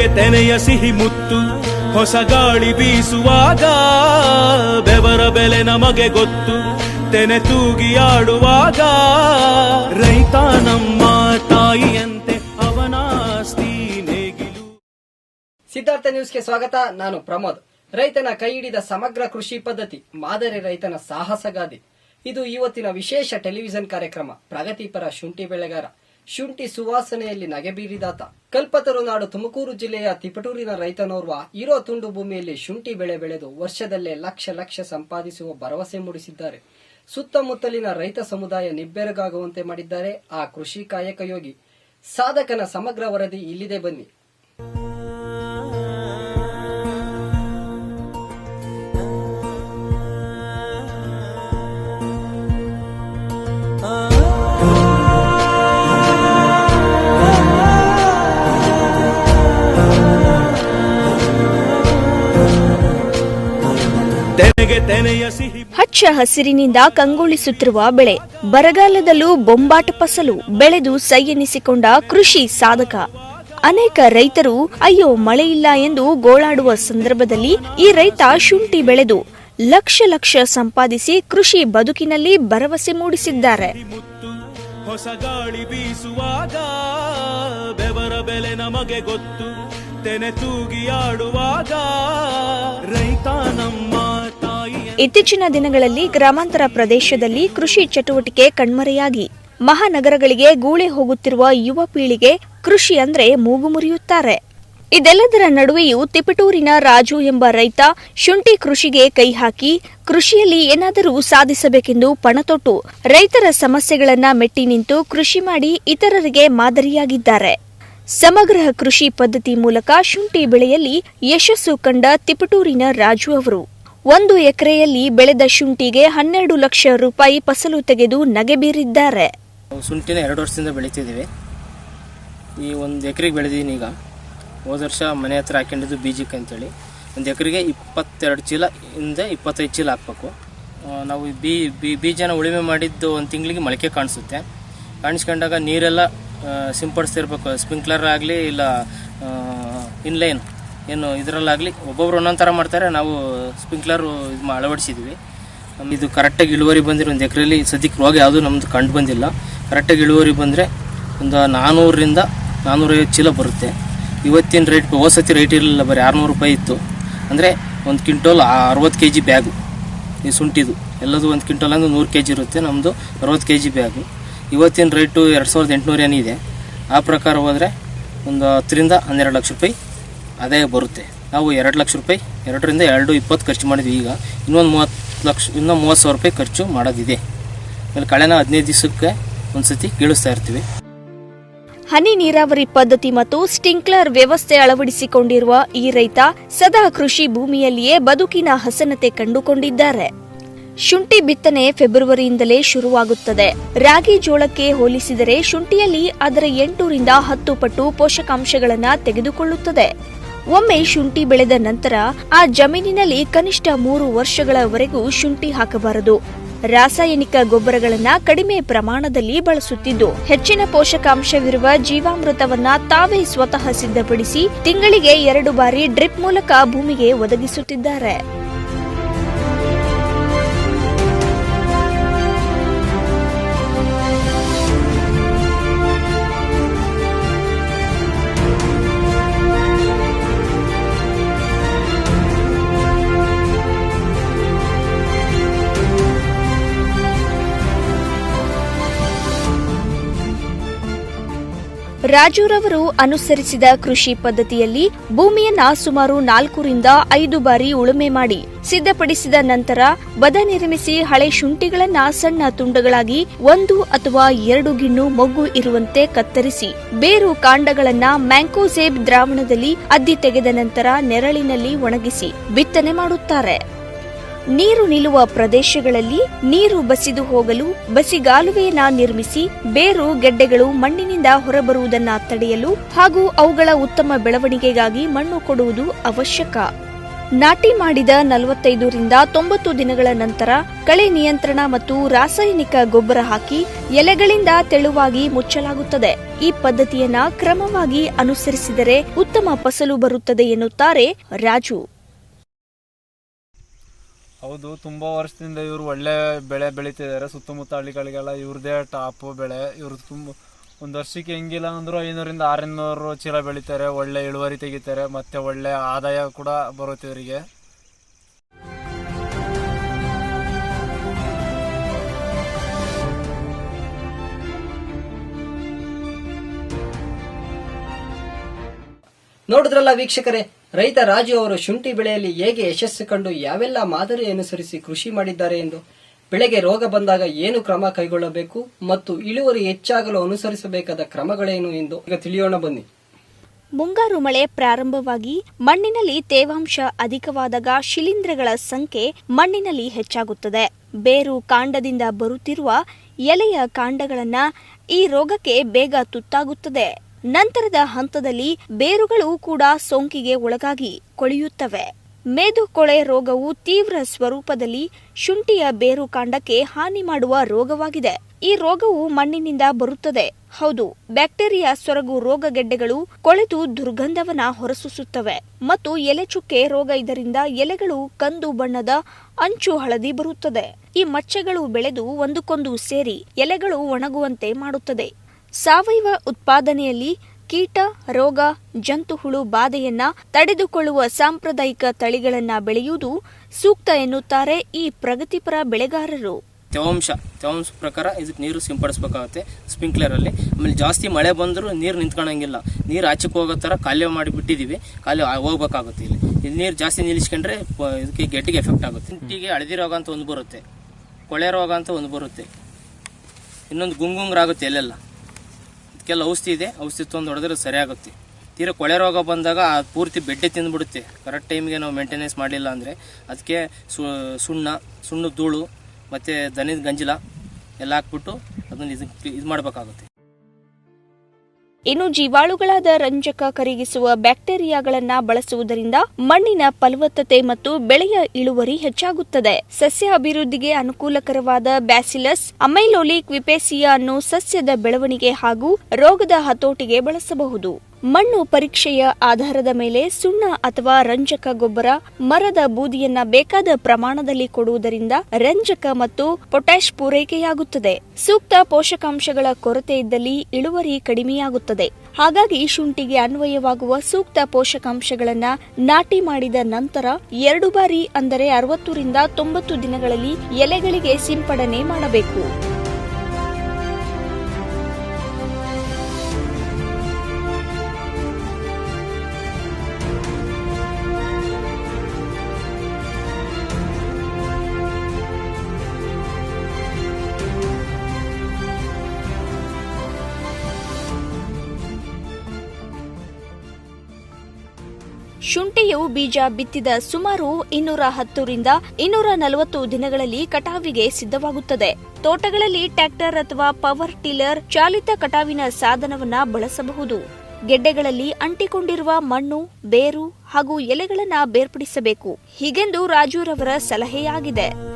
ತೆನೆಗೆ ತೆನೆಯ ಸಿಹಿ ಮುತ್ತು, ಹೊಸ ಗಾಳಿ ಬೀಸುವಾಗ ಬೆವರ ಬೆಲೆ ನಮಗೆ ಗೊತ್ತು, ತೆನೆ ತೂಗಿ ಆಡುವಾಗ ರೈತ ನಮ್ಮ ತಾಯಿಯಂತೆ ಅವನಾಸ್ತಿ ನೇಗಿಲು. ಸಿದ್ಧಾರ್ಥ ನ್ಯೂಸ್ಗೆ ಸ್ವಾಗತ, ನಾನು ಪ್ರಮೋದ್. ರೈತನ ಕೈ ಹಿಡಿದ ಸಮಗ್ರ ಕೃಷಿ ಪದ್ಧತಿ, ಮಾದರಿ ರೈತನ ಸಾಹಸಗಾದಿ. ಇದು ಇವತ್ತಿನ ವಿಶೇಷ ಟೆಲಿವಿಷನ್ ಕಾರ್ಯಕ್ರಮ, ಪ್ರಗತಿಪರ ಶುಂಠಿ ಬೆಳೆಗಾರ. ಶುಂಠಿ ಸುವಾಸನೆಯಲ್ಲಿ ನಗೆಬೀರಿದಾತ ಕಲ್ಪತರು ನಾಡು ತುಮಕೂರು ಜಿಲ್ಲೆಯ ತಿಪಟೂರಿನ ರೈತನೋರ್ವ ಇರೋ ತುಂಡು ಭೂಮಿಯಲ್ಲಿ ಶುಂಠಿ ಬೆಳೆ ಬೆಳೆದು ವರ್ಷದಲ್ಲೇ ಲಕ್ಷ ಲಕ್ಷ ಸಂಪಾದಿಸುವ ಭರವಸೆ ಮೂಡಿಸಿದ್ದಾರೆ. ಸುತ್ತಮುತ್ತಲಿನ ರೈತ ಸಮುದಾಯ ನಿಬ್ಬೆರಗಾಗುವಂತೆ ಮಾಡಿದ್ದಾರೆ. ಆ ಕೃಷಿ ಕಾಯಕ ಯೋಗಿ. ಸಾಧಕನ ಸಮಗ್ರ ವರದಿ ಇಲ್ಲಿದೆ ಬನ್ನಿ. ಹಚ್ಚ ಹಸಿರಿನಿಂದ ಕಂಗೊಳಿಸುತ್ತಿರುವ ಬೆಳೆ. ಬರಗಾಲದಲ್ಲೂ ಬೊಂಬಾಟ ಫಸಲು ಬೆಳೆದು ಸೈಯೆನಿಸಿಕೊಂಡ ಕೃಷಿ ಸಾಧಕ. ಅನೇಕ ರೈತರು ಅಯ್ಯೋ ಮಳೆ ಇಲ್ಲ ಎಂದು ಗೋಳಾಡುವ ಸಂದರ್ಭದಲ್ಲಿ ಈ ರೈತ ಶುಂಠಿ ಬೆಳೆದು ಲಕ್ಷ ಲಕ್ಷ ಸಂಪಾದಿಸಿ ಕೃಷಿ ಬದುಕಿನಲ್ಲಿ ಭರವಸೆ ಮೂಡಿಸಿದ್ದಾರೆ. ಹೊಸ ಗಾಳಿ ಬೀಸುವಾಗ ಬೆವರ ಬೆಲೆ ನಮಗೆ ಗೊತ್ತು. ತೆನೆ ತೂಗಿ ಆಡುವಾಗ ರೈತ ನಮ್ಮ ಇತ್ತೀಚಿನ ದಿನಗಳಲ್ಲಿ ಗ್ರಾಮಾಂತರ ಪ್ರದೇಶದಲ್ಲಿ ಕೃಷಿ ಚಟುವಟಿಕೆ ಕಣ್ಮರೆಯಾಗಿ. ಮಹಾನಗರಗಳಿಗೆ ಗೂಳೆ ಹೋಗುತ್ತಿರುವ ಯುವ ಪೀಳಿಗೆ ಕೃಷಿ ಅಂದ್ರೆ ಮೂಗು ಮುರಿಯುತ್ತಾರೆ. ಇದೆಲ್ಲದರ ನಡುವೆಯೂ ತಿಪಟೂರಿನ ರಾಜು ಎಂಬ ರೈತ ಶುಂಠಿ ಕೃಷಿಗೆ ಕೈ ಹಾಕಿ ಕೃಷಿಯಲ್ಲಿ ಏನಾದರೂ ಸಾಧಿಸಬೇಕೆಂದು ಪಣತೊಟ್ಟು ರೈತರ ಸಮಸ್ಯೆಗಳನ್ನ ಮೆಟ್ಟಿ ನಿಂತು ಕೃಷಿ ಮಾಡಿ ಇತರರಿಗೆ ಮಾದರಿಯಾಗಿದ್ದಾರೆ. ಸಮಗ್ರ ಕೃಷಿ ಪದ್ಧತಿ ಮೂಲಕ ಶುಂಠಿ ಬೆಳೆಯಲ್ಲಿ ಯಶಸ್ಸು ಕಂಡ ತಿಪಟೂರಿನ ರಾಜು ಅವರು. ಒಂದು ಎಕರೆಯಲ್ಲಿ ಬೆಳೆದ ಶುಂಠಿಗೆ ಹನ್ನೆರಡು ಲಕ್ಷ ರೂಪಾಯಿ ಫಸಲು ತೆಗೆದು ನಗೆಬೀರಿದ್ದಾರೆ ಬೀರಿದ್ದಾರೆ. ಶುಂಠಿನ ಎರಡು ವರ್ಷದಿಂದ ಬೆಳಿತಿದ್ದೀವಿ. ಈ ಒಂದು ಎಕರೆಗೆ ಬೆಳೆದೀನಿ ಈಗ. ಹೋದ ವರ್ಷ ಮನೆ ಹತ್ರ ಹಾಕೊಂಡಿದ್ದು ಬೀಜಕ್ಕೆ ಅಂತೇಳಿ. ಒಂದು ಎಕರೆಗೆ ಇಪ್ಪತ್ತೆರಡು ಚೀಲ ಹಿಂದೆ ಇಪ್ಪತ್ತೈದು ಚೀಲ ಹಾಕ್ಬೇಕು. ನಾವು ಬೀ ಬೀಜನ ಉಳುಮೆ ಮಾಡಿದ್ದು ಒಂದು ತಿಂಗಳಿಗೆ ಮೊಳಕೆ ಕಾಣಿಸುತ್ತೆ. ಕಾಣಿಸ್ಕೊಂಡಾಗ ನೀರೆಲ್ಲ ಸಿಂಪಡಿಸ್ತಿರ್ಬೇಕು. ಸ್ಪ್ರಿಂಕ್ಲರ್ ಆಗಲಿ ಇಲ್ಲ ಇನ್ಲೈನ್ ಏನು ಇದರಲ್ಲಾಗಲಿ ಒಬ್ಬೊಬ್ರು ಒಂದೊಂದು ಥರ ಮಾಡ್ತಾರೆ. ನಾವು ಸ್ಪ್ರಿಂಕ್ಲರು ಇದು ಅಳವಡಿಸಿದ್ವಿ. ಇದು ಕರೆಕ್ಟಾಗಿ ಇಳುವರಿ ಬಂದಿರೋ ಒಂದು ಎಕರೆಯಲ್ಲಿ ಸದ್ಯಕ್ಕೆ ರೋಗ ಯಾವುದೂ ನಮ್ಮದು ಕಂಡು ಬಂದಿಲ್ಲ. ಕರೆಕ್ಟಾಗಿ ಇಳುವರಿ ಬಂದರೆ ಒಂದು ನಾನ್ನೂರರಿಂದ ನಾನ್ನೂರೈವತ್ತು ಚೀಲ ಬರುತ್ತೆ. ಇವತ್ತಿನ ರೇಟ್ ಹೋಸತಿ ರೇಟ್ ಇರಲಿಲ್ಲ, ಬರೀ ಆರುನೂರು ರೂಪಾಯಿ ಇತ್ತು. ಅಂದರೆ ಒಂದು ಕ್ವಿಂಟೋಲ್ ಅರವತ್ತು ಕೆ ಜಿ ಬ್ಯಾಗು ಈ ಸುಂಟಿದು ಎಲ್ಲದು ಒಂದು ಕ್ವಿಂಟೋಲ್ ಅಂದರೆ ನೂರು ಕೆ ಜಿ ಇರುತ್ತೆ. ನಮ್ಮದು ಅರವತ್ತು ಕೆ ಜಿ ಬ್ಯಾಗು ಇವತ್ತಿನ ರೇಟು ಎರಡು ಸಾವಿರದ ಎಂಟುನೂರು ಏನಿದೆ ಆ ಪ್ರಕಾರ ಹೋದರೆ ಒಂದು ಹತ್ತರಿಂದ ಹನ್ನೆರಡು ಲಕ್ಷ ರೂಪಾಯಿ ಆದಾಯ ಬರುತ್ತೆ. ನಾವು ಎರಡು ಲಕ್ಷ ರೂಪಾಯಿ, ಎರಡರಿಂದ ಎರಡು ಇಪ್ಪತ್ತು ಖರ್ಚು ಮಾಡಿದ್ವಿ. ಈಗ ಇನ್ನೊಂದು ಮೂವತ್ತು ಲಕ್ಷ, ಇನ್ನೊಂದು ಮೂವತ್ತು ಸಾವಿರ ರೂಪಾಯಿ ಖರ್ಚು ಮಾಡೋದಿದೆ. ಆಮೇಲೆ ಕಳೆನ ಹದಿನೈದು ದಿವಸಕ್ಕೆ ಒಂದ್ಸತಿ ಕೀಳಿಸ್ತಾ ಇರ್ತೀವಿ. ಹನಿ ನೀರಾವರಿ ಪದ್ಧತಿ ಮತ್ತು ಸ್ಟಿಂಕ್ಲರ್ ವ್ಯವಸ್ಥೆ ಅಳವಡಿಸಿಕೊಂಡಿರುವ ಈ ರೈತ ಸದಾ ಕೃಷಿ ಭೂಮಿಯಲ್ಲಿಯೇ ಬದುಕಿನ ಹಸನತೆ ಕಂಡುಕೊಂಡಿದ್ದಾರೆ. ಶುಂಠಿ ಬಿತ್ತನೆ ಫೆಬ್ರವರಿಯಿಂದಲೇ ಶುರುವಾಗುತ್ತದೆ. ರಾಗಿ ಜೋಳಕ್ಕೆ ಹೋಲಿಸಿದರೆ ಶುಂಠಿಯಲ್ಲಿ ಅದರ ಎಂಟರಿಂದ ಹತ್ತು ಪಟ್ಟು ಪೋಷಕಾಂಶಗಳನ್ನು ತೆಗೆದುಕೊಳ್ಳುತ್ತದೆ. ಒಮ್ಮೆ ಶುಂಠಿ ಬೆಳೆದ ನಂತರ ಆ ಜಮೀನಿನಲ್ಲಿ ಕನಿಷ್ಠ ಮೂರು ವರ್ಷಗಳವರೆಗೂ ಶುಂಠಿ ಹಾಕಬಾರದು. ರಾಸಾಯನಿಕ ಗೊಬ್ಬರಗಳನ್ನ ಕಡಿಮೆ ಪ್ರಮಾಣದಲ್ಲಿ ಬಳಸುತ್ತಿದ್ದು, ಹೆಚ್ಚಿನ ಪೋಷಕಾಂಶವಿರುವ ಜೀವಾಮೃತವನ್ನ ತಾವೇ ಸ್ವತಃ ಸಿದ್ಧಪಡಿಸಿ ತಿಂಗಳಿಗೆ ಎರಡು ಬಾರಿ ಡ್ರಿಪ್ ಮೂಲಕ ಭೂಮಿಗೆ ಒದಗಿಸುತ್ತಿದ್ದಾರೆ. ರಾಜುರವರು ಅನುಸರಿಸಿದ ಕೃಷಿ ಪದ್ಧತಿಯಲ್ಲಿ ಭೂಮಿಯನ್ನ ಸುಮಾರು ನಾಲ್ಕರಿಂದ ಐದು ಬಾರಿ ಉಳುಮೆ ಮಾಡಿ ಸಿದ್ಧಪಡಿಸಿದ ನಂತರ ಬದ ನಿರ್ಮಿಸಿ ಹಳೆ ಶುಂಠಿಗಳನ್ನ ಸಣ್ಣ ತುಂಡುಗಳಾಗಿ ಒಂದು ಅಥವಾ ಎರಡು ಗಿಣ್ಣು ಮೊಗ್ಗು ಇರುವಂತೆ ಕತ್ತರಿಸಿ ಬೇರು ಕಾಂಡಗಳನ್ನ ಮ್ಯಾಂಕೋಸೇಬ್ ದ್ರಾವಣದಲ್ಲಿ ಅದ್ದಿ ತೆಗೆದ ನಂತರ ನೆರಳಿನಲ್ಲಿ ಒಣಗಿಸಿ ಬಿತ್ತನೆ ಮಾಡುತ್ತಾರೆ. ನೀರು ನಿಲ್ಲುವ ಪ್ರದೇಶಗಳಲ್ಲಿ ನೀರು ಬಸಿದು ಹೋಗಲು ಬಸಿಗಾಲುವೆಯನ್ನ ನಿರ್ಮಿಸಿ ಬೇರು ಗೆಡ್ಡೆಗಳು ಮಣ್ಣಿನಿಂದ ಹೊರಬರುವುದನ್ನ ತಡೆಯಲು ಹಾಗೂ ಅವುಗಳ ಉತ್ತಮ ಬೆಳವಣಿಗೆಗಾಗಿ ಮಣ್ಣು ಕೊಡುವುದು ಅವಶ್ಯಕ. ನಾಟಿ ಮಾಡಿದ ನಲವತ್ತೈದರಿಂದ ತೊಂಬತ್ತು ದಿನಗಳ ನಂತರ ಕಳೆ ನಿಯಂತ್ರಣ ಮತ್ತು ರಾಸಾಯನಿಕ ಗೊಬ್ಬರ ಹಾಕಿ ಎಲೆಗಳಿಂದ ತೆಳುವಾಗಿ ಮುಚ್ಚಲಾಗುತ್ತದೆ. ಈ ಪದ್ಧತಿಯನ್ನ ಕ್ರಮವಾಗಿ ಅನುಸರಿಸಿದರೆ ಉತ್ತಮ ಫಸಲು ಬರುತ್ತದೆ ಎನ್ನುತ್ತಾರೆ ರಾಜು. ಹೌದು, ತುಂಬ ವರ್ಷದಿಂದ ಇವರು ಒಳ್ಳೆ ಬೆಳೆ ಬೆಳೀತಿದ್ದಾರೆ. ಸುತ್ತಮುತ್ತ ಹಳ್ಳಿಗಳಿಗೆಲ್ಲ ಇವ್ರದೇ ಟಾಪ್ ಬೆಳೆ. ಇವ್ರು ತುಂಬ, ಒಂದು ವರ್ಷಕ್ಕೆ ಹೆಂಗಿಲ್ಲ ಅಂದರೂ ಐನೂರಿಂದ ಆರುನೂರು ಚೀಲ ಬೆಳಿತಾರೆ. ಒಳ್ಳೆ ಇಳುವರಿ ತೆಗಿತಾರೆ. ಮತ್ತೆ ಒಳ್ಳೆ ಆದಾಯ ಕೂಡ ಬರುತ್ತೆ ಇವರಿಗೆ. ನೋಡಿದ್ರಲ್ಲ ವೀಕ್ಷಕರೇ ರೈತ ರಾಜು ಅವರು ಶುಂಠಿ ಬೆಳೆಯಲ್ಲಿ ಹೇಗೆ ಯಶಸ್ಸು ಕಂಡು ಯಾವೆಲ್ಲ ಮಾದರಿ ಅನುಸರಿಸಿ ಕೃಷಿ ಮಾಡಿದ್ದಾರೆ ಎಂದು ಬೆಳೆಗೆ ರೋಗ ಬಂದಾಗ ಏನು ಕ್ರಮ ಕೈಗೊಳ್ಳಬೇಕು ಮತ್ತು ಇಳುವರಿ ಹೆಚ್ಚಾಗಲು ಅನುಸರಿಸಬೇಕಾದ ಕ್ರಮಗಳೇನು ಎಂದು ಈಗ ತಿಳಿಯೋಣ ಬನ್ನಿ. ಮುಂಗಾರು ಮಳೆ ಪ್ರಾರಂಭವಾಗಿ ಮಣ್ಣಿನಲ್ಲಿ ತೇವಾಂಶ ಅಧಿಕವಾದಾಗ ಶಿಲೀಂಧ್ರಗಳ ಸಂಖ್ಯೆ ಮಣ್ಣಿನಲ್ಲಿ ಹೆಚ್ಚಾಗುತ್ತದೆ. ಬೇರು ಕಾಂಡದಿಂದ ಬರುತ್ತಿರುವ ಎಲೆಯ ಕಾಂಡಗಳನ್ನ ಈ ರೋಗಕ್ಕೆ ಬೇಗ ತುತ್ತಾಗುತ್ತದೆ. ನಂತರದ ಹಂತದಲ್ಲಿ ಬೇರುಗಳು ಕೂಡ ಸೋಂಕಿಗೆ ಒಳಗಾಗಿ ಕೊಳೆಯುತ್ತವೆ. ಮೇದುಕೊಳೆ ರೋಗವು ತೀವ್ರ ಸ್ವರೂಪದಲ್ಲಿ ಶುಂಠಿಯ ಬೇರು ಕಾಂಡಕ್ಕೆ ಹಾನಿ ಮಾಡುವ ರೋಗವಾಗಿದೆ. ಈ ರೋಗವು ಮಣ್ಣಿನಿಂದ ಬರುತ್ತದೆ. ಹೌದು, ಬ್ಯಾಕ್ಟೀರಿಯಾ ಸೊರಗು ರೋಗಗೆಡ್ಡೆಗಳು ಕೊಳೆತು ದುರ್ಗಂಧವನ್ನ ಹೊರಸೂಸುತ್ತವೆ ಮತ್ತು ಎಲೆ ಚುಕ್ಕೆ ರೋಗ ಇದರಿಂದ ಎಲೆಗಳು ಕಂದು ಬಣ್ಣದ ಅಂಚು ಹಳದಿ ಬರುತ್ತದೆ. ಈ ಮಚ್ಚೆಗಳು ಬೆಳೆದು ಒಂದಕ್ಕೊಂದು ಸೇರಿ ಎಲೆಗಳು ಒಣಗುವಂತೆ ಮಾಡುತ್ತದೆ. ಸಾವಯವ ಉತ್ಪಾದನೆಯಲ್ಲಿ ಕೀಟ, ರೋಗ ಜಂತುಹುಳು ಬಾಧೆಯನ್ನ ತಡೆದುಕೊಳ್ಳುವ ಸಾಂಪ್ರದಾಯಿಕ ತಳಿಗಳನ್ನ ಬೆಳೆಯುವುದು ಸೂಕ್ತ ಎನ್ನುತ್ತಾರೆ ಈ ಪ್ರಗತಿಪರ ಬೆಳೆಗಾರರು. ತೇವಾಂಶ ತೇವಾಂಶ ಪ್ರಕಾರ ಇದಕ್ಕೆ ನೀರು ಸಿಂಪಡಿಸ್ಬೇಕಾಗುತ್ತೆ ಸ್ಪ್ರಿಂಕ್ಲರಲ್ಲಿ ಆಮೇಲೆ ಜಾಸ್ತಿ ಮಳೆ ಬಂದರೂ ನೀರು ನಿಂತ್ಕೊಳಂಗಿಲ್ಲ ನೀರು ಆಚೆಗೆ ಹೋಗೋ ಥರ ಮಾಡಿ ಬಿಟ್ಟಿದ್ದೀವಿ ಖಾಲಿ ಆ- ಹೋಗ್ಬೇಕಾಗುತ್ತೆ ಇಲ್ಲಿ. ಇದು ನೀರು ಜಾಸ್ತಿ ನಿಲ್ಲಿಸ್ಕೊಂಡ್ರೆ ಇದಕ್ಕೆ ಗೆಟ್ಟಿಗೆ ಎಫೆಕ್ಟ್ ಆಗುತ್ತೆ. ಇಂಟಿಗೆ ಹಳದಿ ರೋಗ ಅಂತ ಒಂದು ಬರುತ್ತೆ. ಕೊಳೆ ರೋಗ ಅಂತ ಒಂದು ಬರುತ್ತೆ. ಇನ್ನೊಂದು ಗುಂಗುಂಗ್ರಾಗುತ್ತೆ ಎಲ್ಲೆಲ್ಲ. ಇದಕ್ಕೆಲ್ಲ ಔಷಧಿ ಇದೆ. ಔಷಧಿ ತೊಂದು ಹೊಡೆದ್ರೆ ಸರಿಯಾಗುತ್ತೆ. ತೀರಾ ಕೊಳೆ ರೋಗ ಬಂದಾಗ ಆ ಪೂರ್ತಿ ಬೆಡ್ಡೆ ತಿಂದ್ಬಿಡುತ್ತೆ. ಕರೆಕ್ಟ್ ಟೈಮ್ಗೆ ನಾವು ಮೇಂಟೆನೆನ್ಸ್ ಮಾಡಲಿಲ್ಲ ಅಂದರೆ ಅದಕ್ಕೆ ಸುಣ್ಣ ಸುಣ್ಣದ ಧೂಳು ಮತ್ತು ದನದ ಗಂಜಲ ಎಲ್ಲ ಹಾಕ್ಬಿಟ್ಟು ಅದನ್ನು ಇದು ಇದು ಮಾಡಬೇಕಾಗುತ್ತೆ. ಇನ್ನು ಜೀವಾಳುಗಳಾದ ರಂಜಕ ಕರಗಿಸುವ ಬ್ಯಾಕ್ಟೀರಿಯಾಗಳನ್ನ ಬಳಸುವುದರಿಂದ ಮಣ್ಣಿನ ಫಲವತ್ತತೆ ಮತ್ತು ಬೆಳೆಯ ಇಳುವರಿ ಹೆಚ್ಚಾಗುತ್ತದೆ. ಸಸ್ಯ ಅಭಿವೃದ್ಧಿಗೆ ಅನುಕೂಲಕರವಾದ ಬ್ಯಾಸಿಲಸ್, ಅಮೈಲೋಲಿಕ್ ವಿಪೇಸಿಯಾ ಅನ್ನು ಸಸ್ಯದ ಬೆಳವಣಿಗೆ ಹಾಗೂ ರೋಗದ ಹತೋಟಿಗೆ ಬಳಸಬಹುದು. ಮಣ್ಣು ಪರೀಕ್ಷೆಯ ಆಧಾರದ ಮೇಲೆ ಸುಣ್ಣ ಅಥವಾ ರಂಜಕ ಗೊಬ್ಬರ, ಮರದ ಬೂದಿಯನ್ನ ಬೇಕಾದ ಪ್ರಮಾಣದಲ್ಲಿ ಕೊಡುವುದರಿಂದ ರಂಜಕ ಮತ್ತು ಪೊಟ್ಯಾಶ್ ಪೂರೈಕೆಯಾಗುತ್ತದೆ. ಸೂಕ್ತ ಪೋಷಕಾಂಶಗಳ ಕೊರತೆ ಇದ್ದಲ್ಲಿ ಇಳುವರಿ ಕಡಿಮೆಯಾಗುತ್ತದೆ. ಹಾಗಾಗಿ ಶುಂಠಿಗೆ ಅನ್ವಯವಾಗುವ ಸೂಕ್ತ ಪೋಷಕಾಂಶಗಳನ್ನ ನಾಟಿ ಮಾಡಿದ ನಂತರ ಎರಡು ಬಾರಿ ಅಂದರೆ ಅರವತ್ತರಿಂದ ತೊಂಬತ್ತು ದಿನಗಳಲ್ಲಿ ಎಲೆಗಳಿಗೆ ಸಿಂಪಡಣೆ ಮಾಡಬೇಕು. ಶುಂಠಿಯು ಬೀಜ ಬಿತ್ತಿದ ಸುಮಾರು ಇನ್ನೂರ ಹತ್ತರಿಂದ ಇನ್ನೂರ ನಲವತ್ತು ದಿನಗಳಲ್ಲಿ ಕಟಾವಿಗೆ ಸಿದ್ಧವಾಗುತ್ತದೆ. ತೋಟಗಳಲ್ಲಿ ಟ್ರ್ಯಾಕ್ಟರ್ ಅಥವಾ ಪವರ್ ಟಿಲ್ಲರ್ ಚಾಲಿತ ಕಟಾವಿನ ಸಾಧನವನ್ನ ಬಳಸಬಹುದು. ಗೆಡ್ಡೆಗಳಲ್ಲಿ ಅಂಟಿಕೊಂಡಿರುವ ಮಣ್ಣು, ಬೇರು ಹಾಗೂ ಎಲೆಗಳನ್ನ ಬೇರ್ಪಡಿಸಬೇಕು. ಹೀಗೆಂದು ರಾಜೂರವರ ಸಲಹೆಯಾಗಿದೆ.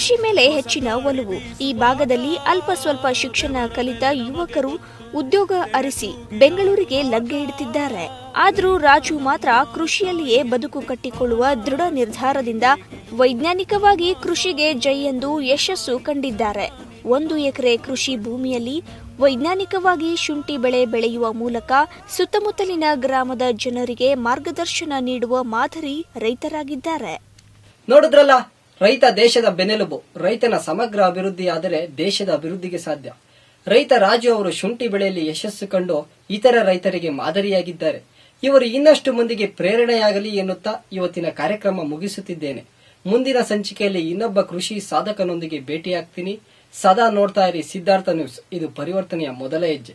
ಕೃಷಿ ಮೇಲೆ ಹೆಚ್ಚಿನ ಒಲವು. ಈ ಭಾಗದಲ್ಲಿ ಅಲ್ಪ ಸ್ವಲ್ಪ ಶಿಕ್ಷಣ ಕಲಿತ ಯುವಕರು ಉದ್ಯೋಗ ಅರಿಸಿ ಬೆಂಗಳೂರಿಗೆ ಲಗ್ಗೆ ಇಡುತ್ತಿದ್ದಾರೆ ಆದರೂ ರಾಜು ಮಾತ್ರ ಕೃಷಿಯಲ್ಲಿಯೇ ಬದುಕು ಕಟ್ಟಿಕೊಳ್ಳುವ ದೃಢ ನಿರ್ಧಾರದಿಂದ ವೈಜ್ಞಾನಿಕವಾಗಿ ಕೃಷಿಗೆ ಜೈ ಎಂದು ಯಶಸ್ಸು ಕಂಡಿದ್ದಾರೆ. ಒಂದು ಎಕರೆ ಕೃಷಿ ಭೂಮಿಯಲ್ಲಿ ವೈಜ್ಞಾನಿಕವಾಗಿ ಶುಂಠಿ ಬೆಳೆ ಬೆಳೆಯುವ ಮೂಲಕ ಸುತ್ತಮುತ್ತಲಿನ ಗ್ರಾಮದ ಜನರಿಗೆ ಮಾರ್ಗದರ್ಶನ ನೀಡುವ ಮಾದರಿ ರೈತರಾಗಿದ್ದಾರೆ. ನೋಡಿದ್ರಲ್ಲ ರೈತ ದೇಶದ ಬೆನ್ನೆಲುಬು, ರೈತನ ಸಮಗ್ರ ಅಭಿವೃದ್ಧಿಯಾದರೆ ದೇಶದ ಅಭಿವೃದ್ಧಿಗೆ ಸಾಧ್ಯ. ರೈತ ರಾಜು ಅವರು ಶುಂಠಿ ಬೆಳೆಯಲ್ಲಿ ಯಶಸ್ಸು ಕಂಡು ಇತರ ರೈತರಿಗೆ ಮಾದರಿಯಾಗಿದ್ದಾರೆ. ಇವರು ಇನ್ನಷ್ಟು ಮಂದಿಗೆ ಪ್ರೇರಣೆಯಾಗಲಿ ಎನ್ನುತ್ತಾ ಇವತ್ತಿನ ಕಾರ್ಯಕ್ರಮ ಮುಗಿಸುತ್ತಿದ್ದೇನೆ. ಮುಂದಿನ ಸಂಚಿಕೆಯಲ್ಲಿ ಇನ್ನೊಬ್ಬ ಕೃಷಿ ಸಾಧಕನೊಂದಿಗೆ ಭೇಟಿಯಾಗ್ತೀನಿ. ಸದಾ ನೋಡ್ತಾ ಇರಿ ಸಿದ್ಧಾರ್ಥ ನ್ಯೂಸ್. ಇದು ಪರಿವರ್ತನೆಯ ಮೊದಲ ಹೆಜ್ಜೆ.